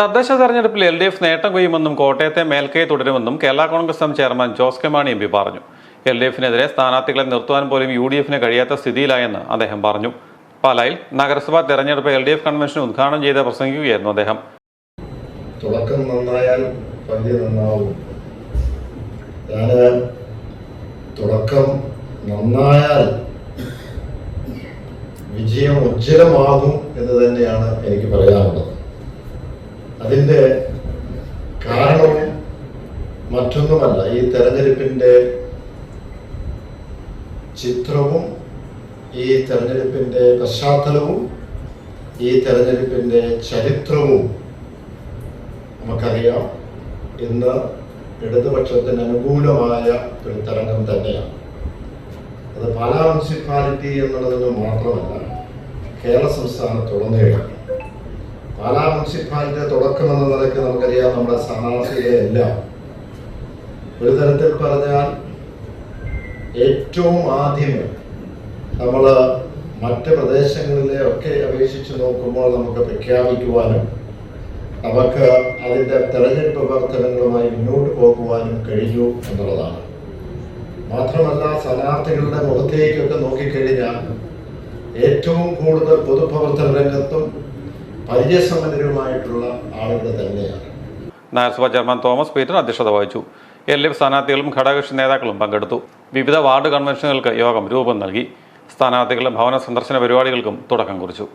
തദ്ദേശ തെരഞ്ഞെടുപ്പിൽ L D F നേട്ടം കൊയ്യുമെന്നും കോട്ടയത്തെ മേൽക്കൈ തുടരുമെന്നും Kerala Congress M chairman Jose K Mani M P പറഞ്ഞു. എൽ ഡി എഫിനെതിരെ സ്ഥാനാർത്ഥികളെ നിർത്തുവാൻ പോലും യു ഡി എഫിന് കഴിയാത്ത സ്ഥിതിയിലായെന്ന് അദ്ദേഹം പറഞ്ഞു. പാലായിൽ നഗരസഭാ തെരഞ്ഞെടുപ്പ് എൽ ഡി എഫ് കൺവെൻഷൻ ഉദ്ഘാടനം ചെയ്ത് പ്രസംഗിക്കുകയായിരുന്നു അദ്ദേഹം. തുടക്കം നന്നായാൽ നന്നാവും. തുടക്കം നന്നായാൽ വിജയം ഉജ്ജ്വലമാകും എന്ന് തന്നെയാണ് എനിക്ക് പറയാനുള്ളത്. അതിന്റെ കാരണം മറ്റൊന്നുമല്ല. ഈ തെരഞ്ഞെടുപ്പിന്റെ ചിത്രവും ഈ തെരഞ്ഞെടുപ്പിന്റെ പശ്ചാത്തലവും ഈ തെരഞ്ഞെടുപ്പിന്റെ ചരിത്രവും നമുക്കറിയാം. ഇന്ന് ഇടതുപക്ഷത്തിന് അനുകൂലമായ ഒരു തരംഗം തന്നെയാണ്. അത് പാലാ മുനിസിപ്പാലിറ്റി എന്നുള്ളതിന് മാത്രമല്ല കേരള സംസ്ഥാനത്തുടനീളം പാലാ മുനിസിപ്പാലിറ്റിയുടെ തുടക്കം എന്ന നിലയ്ക്ക് നമുക്കറിയാം നമ്മുടെ സ്ഥാനാർത്ഥികളെല്ലാം ഒരു തരത്തിൽ പറഞ്ഞാൽ ഏറ്റവും ആദ്യമേ നമ്മൾ മറ്റ് പ്രദേശങ്ങളിലെ ഒക്കെ അപേക്ഷിച്ച് നോക്കുമ്പോൾ നമുക്ക് പ്രഖ്യാപിക്കുവാനും നമുക്ക് അതിന്റെ തെരഞ്ഞെടുപ്പ് പ്രവർത്തനങ്ങളുമായി മുന്നോട്ട് പോകുവാനും കഴിഞ്ഞു എന്നുള്ളതാണ്. മാത്രമല്ല സ്ഥാനാർത്ഥികളുടെ മുഖത്തേക്കൊക്കെ നോക്കിക്കഴിഞ്ഞാൽ ഏറ്റവും കൂടുതൽ പൊതുപ്രവർത്തന രംഗത്തും നഗരസഭാ ചെയർമാൻ തോമസ് പീറ്റർ അധ്യക്ഷത വഹിച്ചു. എൽ എഫ് സ്ഥാനാർത്ഥികളും ഘടകകക്ഷി നേതാക്കളും പങ്കെടുത്തു. വിവിധ വാർഡ് കൺവെൻഷനുകൾക്ക് യോഗം രൂപം നൽകി. സ്ഥാനാർത്ഥികളും ഭവന സന്ദർശന പരിപാടികൾക്കും തുടക്കം കുറിച്ചു.